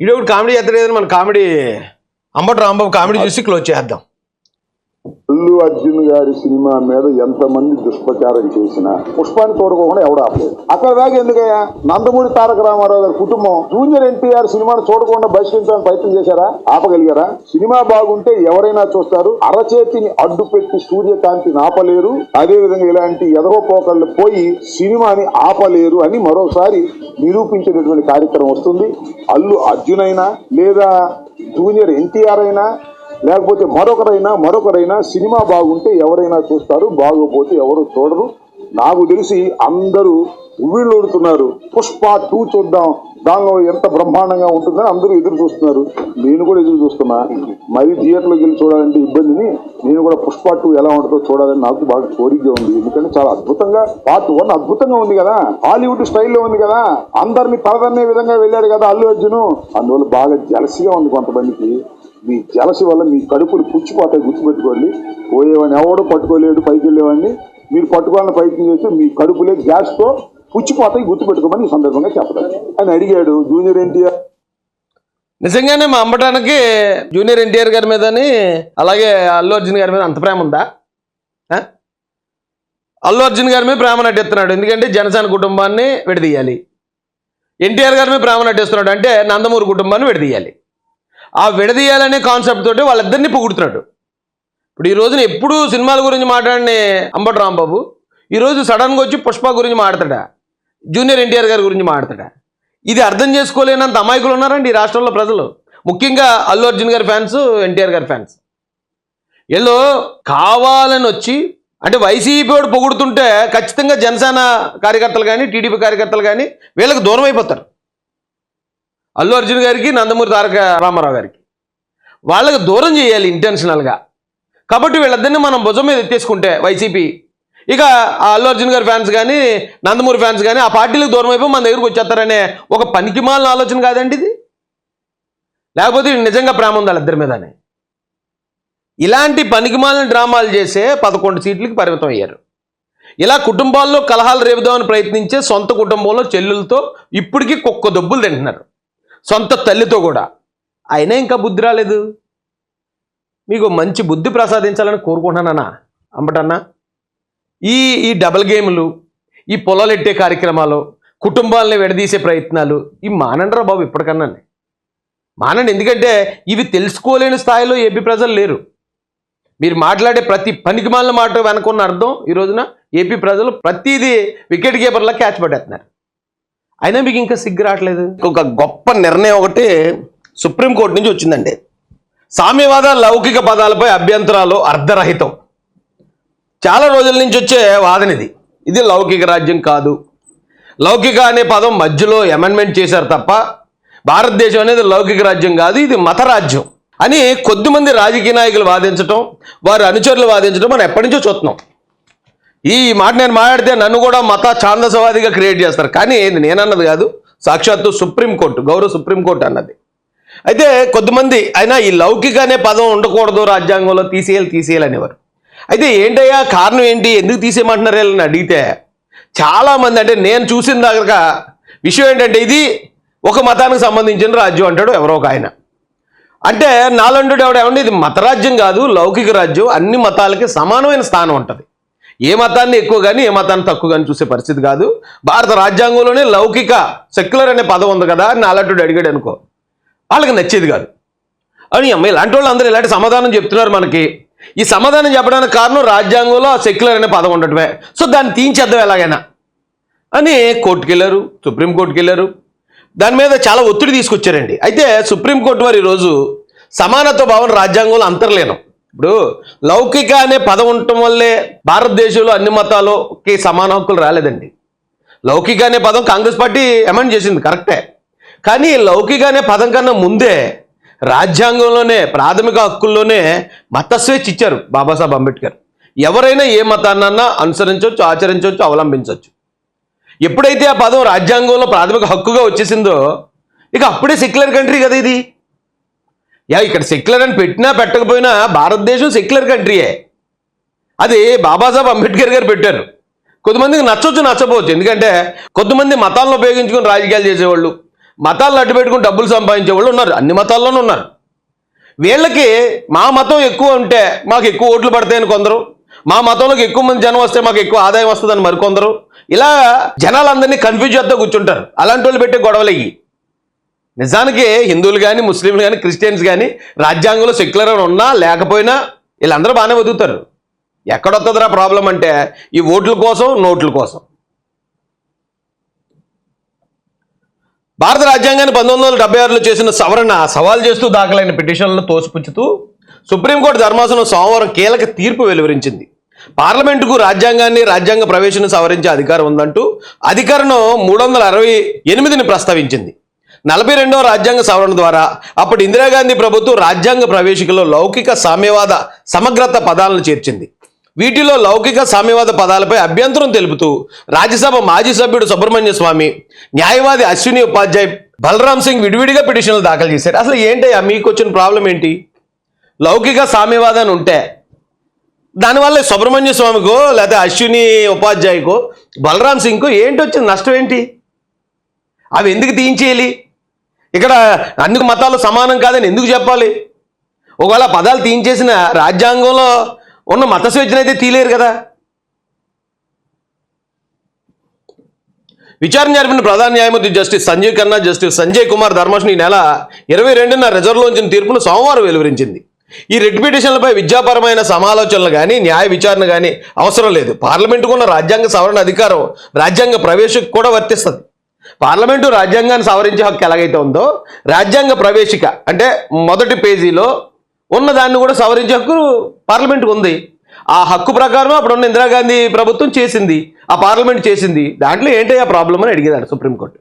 ఈడొకటి comedy చేస్తాడు మన comedy Ambati Rambabu comedy చూసి క్లోజ్ చేద్దాం. అల్లు అర్జున్ గారి సినిమా మీద ఎంతమంది దుష్ప్రచారం చేసినా పుష్పాన్ని చూడకోకుండా ఎవడు ఆపలేదు. అక్కడ దాకా ఎందుకయ్యా? నందమూరి తారక రామారావు గారి కుటుంబం. జూనియర్ ఎన్టీఆర్ సినిమాను చూడకుండా బహిష్కరించడానికి ప్రయత్నం చేశారా? ఆపగలిగారా? సినిమా బాగుంటే ఎవరైనా చూస్తారు. అరచేతిని అడ్డు పెట్టి సూర్యకాంతిని ఆపలేరు అదే విధంగా ఇలాంటి ఎదరోపోకళ్ళు పోయి సినిమాని ఆపలేరు అని మరోసారి నిరూపించేటటువంటి కార్యక్రమం వస్తుంది. అల్లు అర్జున్ అయినా లేదా జూనియర్ ఎన్టీఆర్ అయినా లేకపోతే మరొకరైనా మరొకరైనా సినిమా బాగుంటే ఎవరైనా చూస్తారు బాగోపోతే ఎవరు చూడరు. నాకు తెలిసి అందరూ ఉవ్విళ్ళూడుతున్నారు. పుష్ప టూ చూద్దాం దానిలో ఎంత బ్రహ్మాండంగా ఉంటుందని అందరూ ఎదురు చూస్తున్నారు. నేను కూడా ఎదురు చూస్తున్నా. మరి థియేటర్లోకి వెళ్ళి చూడాలంటే ఇబ్బందిని నేను కూడా పుష్ప టూ ఎలా ఉంటుందో చూడాలని నాకు బాగా కోరికగా ఉంది. ఎందుకంటే చాలా అద్భుతంగా పార్ట్ వన్ అద్భుతంగా ఉంది కదా. హాలీవుడ్ స్టైల్లో ఉంది కదా. అందరిని పలదన్నే విధంగా వెళ్ళాడు కదా అల్లు అర్జున్. అందువల్ల బాగా జలసిగా ఉంది కొంతమందికి. మీ జలసి వల్ల మీ కడుపులు పుచ్చిపోతాయి గుర్తుపెట్టుకోండి. పోయేవాడిని ఎవడో పట్టుకోలేడు పైకి వెళ్ళేవాడిని. మీరు పట్టుకోవాలని ప్రయత్నం చేస్తే మీ కడుపులే గ్యాస్తో పుచ్చిపోతాయి గుర్తుపెట్టుకోమని ఈ సందర్భంగా చెప్పడం. అని అడిగాడు జూనియర్ ఎన్టీఆర్. నిజంగానే మా అమ్మటానికి జూనియర్ ఎన్టీఆర్ గారి మీదని అలాగే అల్లు అర్జున్ గారి మీద అంత ప్రేమ ఉందా? అల్లు అర్జున్ గారి మీద ప్రేమ నటిస్తున్నాడు. ఎందుకంటే జనసేన కుటుంబాన్ని విడదీయాలి. ఎన్టీఆర్ గారి మీద ప్రేమ నటిస్తున్నాడు అంటే నందమూరి కుటుంబాన్ని విడదీయాలి. ఆ విడదీయాలనే కాన్సెప్ట్ తోటి వాళ్ళిద్దరిని పొగుడుతున్నాడు. ఇప్పుడు ఈ రోజున ఎప్పుడు సినిమాల గురించి మాట్లాడిన అంబటి రాంబాబు ఈరోజు సడన్గా వచ్చి పుష్ప గురించి మాడతాడా జూనియర్ ఎన్టీఆర్ గారి గురించి మాడతాడా ఇది అర్థం చేసుకోలేనంత అమాయకులు ఉన్నారండి ఈ రాష్ట్రంలో ప్రజలు. ముఖ్యంగా అల్లు అర్జున్ గారి ఫ్యాన్స్ ఎన్టీఆర్ గారి ఫ్యాన్స్. వీళ్ళు కావాలని వచ్చి అంటే వైసీపీ వాడు పొగుడుతుంటే ఖచ్చితంగా జనసేన కార్యకర్తలు కానీ టీడీపీ కార్యకర్తలు కానీ వీళ్ళకి దూరం అయిపోతారు. అల్లు అర్జున్ గారికి నందమూరి తారక రామారావు గారికి. వాళ్ళకి దూరం చేయాలి ఇంటెన్షనల్గా కాబట్టి వీళ్ళిద్దరిని మనం భుజం మీద ఎత్తేసుకుంటే వైసీపీ ఇక ఆ అల్లు అర్జున్ గారి ఫ్యాన్స్ కానీ నందమూరి ఫ్యాన్స్ కానీ ఆ పార్టీలకు దూరం అయిపోయి మన దగ్గరకు వచ్చేస్తారనే ఒక పనికిమాలిన ఆలోచన కాదండి ఇది? లేకపోతే నిజంగా ప్రేమ ఉంది వాళ్ళిద్దరి మీదనే? ఇలాంటి పనికిమాలిన డ్రామాలు చేసే పదకొండు సీట్లకి పరిమితం అయ్యారు. ఇలా కుటుంబాల్లో కలహాలు రేపుదామని ప్రయత్నించే సొంత కుటుంబంలో చెల్లెలతో ఇప్పటికీ కుక్క దొబ్బులు తింటున్నారు. సొంత తల్లితో కూడా. అయినా ఇంకా బుద్ధి రాలేదు. మీకు మంచి బుద్ధి ప్రసాదించాలని కోరుకుంటున్నానన్నా అంబటన్నా? ఈ ఈ డబల్ గేములు ఈ పొలాలెట్టే కార్యక్రమాలు కుటుంబాలని విడదీసే ప్రయత్నాలు ఈ మానండ్రా బాబు ఇప్పటికన్నా. మానండి ఎందుకంటే ఇవి తెలుసుకోలేని స్థాయిలో ఏపీ ప్రజలు లేరు. మీరు మాట్లాడే ప్రతి పనికిమాలిన మాట వెనకున్న అర్థం ఈ రోజున ఏపీ ప్రజలు ప్రతిదీ వికెట్ కీపర్లా క్యాచ్ పట్టేస్తున్నారు. అయినా మీకు ఇంకా సిగ్గు రావట్లేదు? ఒక గొప్ప నిర్ణయం ఒకటి సుప్రీంకోర్టు నుంచి వచ్చిందండి. సామ్యవాద లౌకిక పదాలపై అభ్యంతరాలు అర్ధరహితం. చాలా రోజుల నుంచి వచ్చే వాదన ఇది. ఇది లౌకిక రాజ్యం కాదు. లౌకిక అనే పదం మధ్యలో అమెండ్మెంట్ చేశారు తప్ప భారతదేశం అనేది లౌకిక రాజ్యం కాదు ఇది మత రాజ్యం. అని కొద్దిమంది రాజకీయ నాయకులు వాదించటం వారి అనుచరులు వాదించడం మనం ఎప్పటి నుంచో చూస్తున్నాం. ఈ మాట నేను మాట్లాడితే నన్ను కూడా మత ఛాందసవాదిగా క్రియేట్ చేస్తారు. కానీ ఇది నేనన్నది కాదు. సాక్షాత్తు సుప్రీంకోర్టు గౌరవ సుప్రీంకోర్టు అన్నది. అయితే కొద్దిమంది అయినా ఈ లౌకిక అనే పదం ఉండకూడదు రాజ్యాంగంలో తీసేయాలి తీసేయాలి అనేవారు. అయితే ఏంటయ్యా? కారణం ఏంటి? ఎందుకు తీసేయమంటున్నారు అని అడిగితే చాలామంది అంటే నేను చూసిన దగ్గర విషయం ఏంటంటే ఇది ఒక మతానికి సంబంధించిన రాజ్యం అంటాడు ఎవరో ఒక ఆయన. అంటే నాలంటుడు ఎవడేమంటే ఇది మతరాజ్యం కాదు లౌకిక రాజ్యం అన్ని మతాలకి సమానమైన స్థానం ఉంటుంది. ఏ మతాన్ని ఎక్కువ కానీ ఏ మతాన్ని తక్కువ కానీ చూసే పరిస్థితి కాదు. భారత రాజ్యాంగంలోనే లౌకిక సెక్యులర్ అనే పదం ఉంది కదా అని అలాంటి అడిగాడు అనుకో. వాళ్ళకి నచ్చేది కాదు. అని అమ్మాయి ఇలాంటి వాళ్ళు అందరూ ఇలాంటి సమాధానం చెప్తున్నారు మనకి. ఈ సమాధానం చెప్పడానికి కారణం రాజ్యాంగంలో ఆ సెక్యులర్ అనే పదం ఉండటమే. సో దాన్ని తీయించేద్దాం ఎలాగైనా. అని కోర్టుకు వెళ్ళారు సుప్రీంకోర్టుకి వెళ్ళారు దాని మీద చాలా ఒత్తిడి తీసుకొచ్చారండి. అయితే సుప్రీంకోర్టు వారు ఈరోజు సమానత్వ భావన రాజ్యాంగంలో అంతర్లేనం. ఇప్పుడు లౌకిక అనే పదం ఉండటం వల్లే భారతదేశంలో అన్ని మతాలకి సమాన హక్కులు రాలేదండి. లౌకిక అనే పదం కాంగ్రెస్ పార్టీ అమెండ్ చేసింది కరెక్టే. కానీ లౌకిక అనే పదం కన్నా ముందే రాజ్యాంగంలోనే ప్రాథమిక హక్కుల్లోనే మత స్వేచ్ఛ ఇచ్చారు బాబాసాహెబ్ అంబేద్కర్. ఎవరైనా ఏ మతాన్నన్నా అనుసరించవచ్చు ఆచరించవచ్చు అవలంబించవచ్చు. ఎప్పుడైతే ఆ పదం రాజ్యాంగంలో ప్రాథమిక హక్కుగా వచ్చేసిందో ఇక అప్పుడే సెక్యులర్ కంట్రీ కదా ఇది. యా ఇక్కడ సెక్యులర్ అని పెట్టినా పెట్టకపోయినా భారతదేశం సెక్యులర్ కంట్రీయే అది బాబాసాహెబ్ అంబేద్కర్ గారు పెట్టారు. కొంతమందికి నచ్చవచ్చు నచ్చపోవచ్చు ఎందుకంటే కొంతమంది మతాలను ఉపయోగించుకుని రాజకీయాలు చేసేవాళ్ళు మతాలను అడ్డు పెట్టుకుని డబ్బులు సంపాదించే వాళ్ళు ఉన్నారు. అన్ని మతాల్లోనూ ఉన్నారు. వీళ్ళకి మా మతం ఎక్కువ ఉంటే మాకు ఎక్కువ ఓట్లు పడతాయని కొందరు మా మతంలోకి ఎక్కువ మంది జనం వస్తే మాకు ఎక్కువ ఆదాయం వస్తుందని మరికొందరు ఇలా జనాలందరినీ కన్ఫ్యూజ్ చేస్తూ కూర్చుంటారు. అలాంటి వాళ్ళు పెట్టే గొడవలు ఇవి. నిజానికి హిందువులు కానీ ముస్లింలు కానీ క్రిస్టియన్స్ కానీ రాజ్యాంగంలో సెక్యులర్ ఉన్నా లేకపోయినా వీళ్ళందరూ బాగానే బతుకుతారు. ఎక్కడొస్తుందిరా ప్రాబ్లం అంటే ఈ ఓట్ల కోసం నోట్ల కోసం. భారత రాజ్యాంగాన్ని పంతొమ్మిది వందల డెబ్బై ఆరులో చేసిన సవరణ సవాల్ చేస్తూ దాఖలైన పిటిషన్లను తోసిపుచ్చుతూ సుప్రీంకోర్టు ధర్మాసనం సోమవారం కీలక తీర్పు వెలువరించింది. పార్లమెంటుకు రాజ్యాంగాన్ని రాజ్యాంగ ప్రవేశను సవరించే అధికారం ఉందంటూ అధికారం మూడు వందల అరవై ఎనిమిదిని ప్రస్తావించింది. నలభై రెండవ రాజ్యాంగ సవరణ ద్వారా అప్పటి ఇందిరాగాంధీ ప్రభుత్వం రాజ్యాంగ ప్రవేశికలో లౌకిక సామ్యవాద సమగ్రత పదాలను చేర్చింది. వీటిలో లౌకిక సామ్యవాద పదాలపై అభ్యంతరం తెలుపుతూ రాజ్యసభ మాజీ సభ్యుడు సుబ్రహ్మణ్య స్వామి న్యాయవాది అశ్విని ఉపాధ్యాయ్ బలరామ్ సింగ్ విడివిడిగా పిటిషన్లు దాఖలు చేశారు. అసలు ఏంటయ్యా మీకు వచ్చిన ప్రాబ్లం ఏంటి? లౌకిక సామ్యవాదాన్ని ఉంటే దానివల్ల సుబ్రహ్మణ్య స్వామికో లేకపోతే అశ్విని ఉపాధ్యాయుకో బలరాం సింగ్కో ఏంటి వచ్చింది నష్టం ఏంటి? అవి ఎందుకు తీయించేయాలి? ఇక్కడ అన్ని మతాలు సమానం కాదని ఎందుకు చెప్పాలి? ఒకవేళ పదాలు తీయించేసిన రాజ్యాంగంలో ఉన్న మత స్వేచ్ఛనైతే తీలేరు కదా. విచారణ జరిపిన ప్రధాన న్యాయమూర్తి జస్టిస్ సంజీవ్ ఖన్నా జస్టిస్ సంజయ్ కుమార్ ధర్మాసనం ఈ నెల ఇరవై రెండున రిజర్వ్లోంచిన తీర్పును సోమవారం వెలువరించింది. ఈ రెడ్ పిటిషన్లపై విద్యాపరమైన సమాలోచనలు కానీ న్యాయ విచారణ కానీ అవసరం లేదు. పార్లమెంటుకు ఉన్న రాజ్యాంగ సవరణ అధికారం రాజ్యాంగ ప్రవేశకు కూడా వర్తిస్తుంది. పార్లమెంటు రాజ్యాంగాన్ని సవరించే హక్కు ఎలాగైతే ఉందో రాజ్యాంగ ప్రవేశిక అంటే మొదటి పేజీలో ఉన్న దాన్ని కూడా సవరించే హక్కు పార్లమెంటుకు ఉంది. ఆ హక్కు ప్రకారం అప్పుడు ఉన్న ఇందిరాగాంధీ ప్రభుత్వం చేసింది. ఆ పార్లమెంట్ చేసింది. దాంట్లో ఏంటయ్యా ప్రాబ్లం అని అడిగేదాడు సుప్రీంకోర్టు.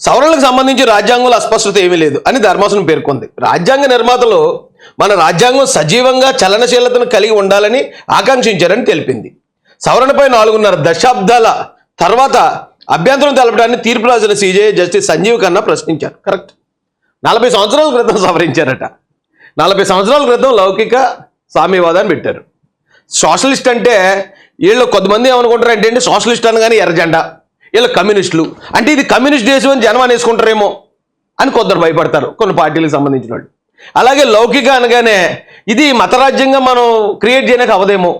సవరణలకు సంబంధించి రాజ్యాంగంలో అస్పష్టత ఏమీ లేదు అని ధర్మాసనం పేర్కొంది. రాజ్యాంగ నిర్మాతలు మన రాజ్యాంగం సజీవంగా చలనశీలతను కలిగి ఉండాలని ఆకాంక్షించారని తెలిపింది. సవరణపై నాలుగున్నర దశాబ్దాల తర్వాత అభ్యంతరం తెలపడాన్ని తీర్పు రాసిన సీజే జస్టిస్ సంజీవ్ ఖన్నా ప్రశ్నించారు. కరెక్ట్ నలభై సంవత్సరాల క్రితం సవరించారట. నలభై సంవత్సరాల క్రితం లౌకిక సామ్యవాదాన్ని పెట్టారు. సోషలిస్ట్ అంటే వీళ్ళు కొంతమంది ఏమనుకుంటారు అంటే ఏంటి సోషలిస్ట్ అనగానే ఎర్రజెండా వీళ్ళు కమ్యూనిస్టులు. అంటే ఇది కమ్యూనిస్ట్ దేశం అని జనం అనేసుకుంటారేమో అని కొందరు భయపడతారు కొన్ని పార్టీలకు సంబంధించిన వాళ్ళు అలాగే లౌకిక అనగానే ఇది మతరాజ్యంగా మనం క్రియేట్ చేయడానికి అవదేమో.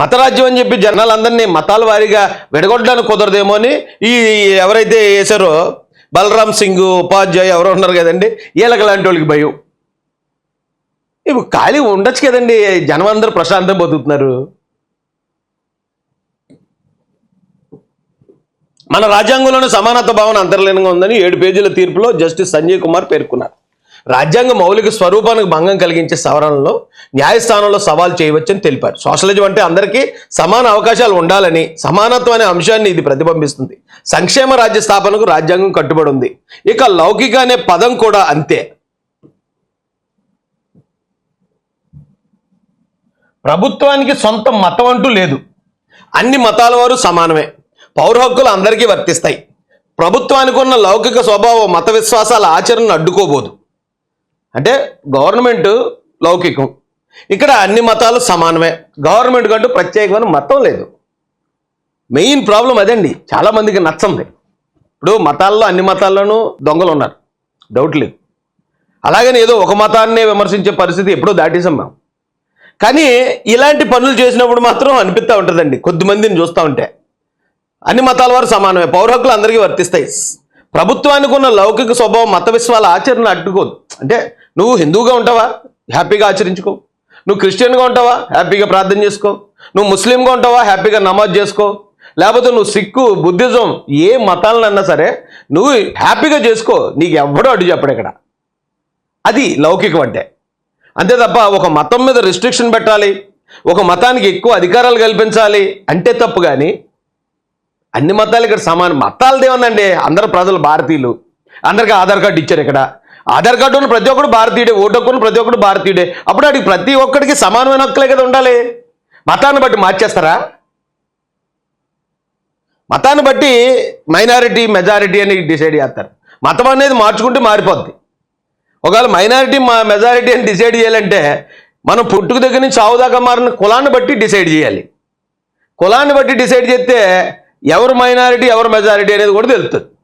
మతరాజ్యం అని చెప్పి జనాలందరినీ మతాల వారీగా విడగొట్టడానికి కుదరదేమో అని ఈ ఎవరైతే వేశారో బలరాం సింగ్ ఉపాధ్యాయ ఎవరో ఉన్నారు కదండి వీళ్ళకి లాంటి వాళ్ళకి భయం. ఇవి ఖాళీ ఉండొచ్చు కదండి జనం అందరూ ప్రశాంతం బతుకుతున్నారు. మన రాజ్యాంగంలోని సమానత్వ భావన అంతర్లీనంగా ఉందని ఏడు పేజీల తీర్పులో జస్టిస్ సంజయ్ కుమార్ పేర్కొన్నారు. రాజ్యాంగ మౌలిక స్వరూపానికి భంగం కలిగించే సవరణలో న్యాయస్థానంలో సవాల్ చేయవచ్చని తెలిపారు. సోషలిజం అంటే అందరికీ సమాన అవకాశాలు ఉండాలని సమానత్వం అనే అంశాన్ని ఇది ప్రతిబింబిస్తుంది. సంక్షేమ రాజ్య స్థాపనకు రాజ్యాంగం కట్టుబడి ఉంది. ఇక లౌకిక అనే పదం కూడా అంతే. ప్రభుత్వానికి సొంత మతం అంటూ లేదు. అన్ని మతాల వారు సమానమే. పౌర హక్కులు అందరికీ వర్తిస్తాయి. ప్రభుత్వానికి ఉన్న లౌకిక స్వభావం మత విశ్వాసాల ఆచరణను అడ్డుకోబోదు. అంటే గవర్నమెంట్ లౌకికం. ఇక్కడ అన్ని మతాలు సమానమే. గవర్నమెంట్ కంటూ ప్రత్యేకమైన మతం లేదు. మెయిన్ ప్రాబ్లం అదండి. చాలా మందికి నచ్చంది. ఇప్పుడు మతాల్లో అన్ని మతాల్లోనూ దొంగలు ఉన్నారు. డౌట్ లేదు. అలాగని ఏదో ఒక మతాన్నే విమర్శించే పరిస్థితి ఎప్పుడో దాటేసాం మేము కానీ ఇలాంటి పనులు చేసినప్పుడు మాత్రం అనిపిస్తూ ఉంటుందండి. కొద్దిమందిని చూస్తూ ఉంటే. అన్ని మతాల వారు సమానమే. పౌర హక్కులు అందరికీ వర్తిస్తాయి. ప్రభుత్వానికి ఉన్న లౌకిక స్వభావం మత విశ్వాల ఆచరణ అడ్డుకోదు. అంటే నువ్వు హిందువుగా ఉంటావా? హ్యాపీగా ఆచరించుకో. నువ్వు క్రిస్టియన్గా ఉంటావా? హ్యాపీగా ప్రార్థన చేసుకో. నువ్వు ముస్లింగా ఉంటావా? హ్యాపీగా నమాజ్ చేసుకో. లేకపోతే నువ్వు సిక్కు బుద్ధిజం ఏ మతాలనన్నా సరే నువ్వు హ్యాపీగా చేసుకో. నీకు ఎవడో అడ్డు చెప్పడు ఇక్కడ. అది లౌకికం అంటే అంతే తప్ప ఒక మతం మీద రిస్ట్రిక్షన్ పెట్టాలి. ఒక మతానికి ఎక్కువ అధికారాలు కల్పించాలి అంటే తప్పు కానీ అన్ని మతాలు ఇక్కడ సమానం. మతాలది ఏముందండి అందరు ప్రజలు భారతీయులు. అందరికీ ఆధార్ కార్డు ఇచ్చారు ఇక్కడ. ఆధార్ కార్డు ఉన్న ప్రతి ఒక్కడు భారతీయుడే ఓటు హక్కు ప్రతి ఒక్కడు భారతీయుడే. అప్పుడు అడిగి ప్రతి ఒక్కడికి సమానమైన హక్కులే కదా ఉండాలి. మతాన్ని బట్టి మార్చేస్తారా? మతాన్ని బట్టి మైనారిటీ మెజారిటీ అని డిసైడ్ చేస్తారు. మతం అనేది మార్చుకుంటే మారిపోద్ది. ఒకవేళ మైనారిటీ మా మెజారిటీ అని డిసైడ్ చేయాలంటే మనం పుట్టుక దగ్గర నుంచి చావు దాకా మారిన కులాన్ని బట్టి డిసైడ్ చేయాలి. కులాన్ని బట్టి డిసైడ్ చేస్తే ఎవరు మైనారిటీ ఎవరు మెజారిటీ అనేది కూడా తెలుస్తుంది.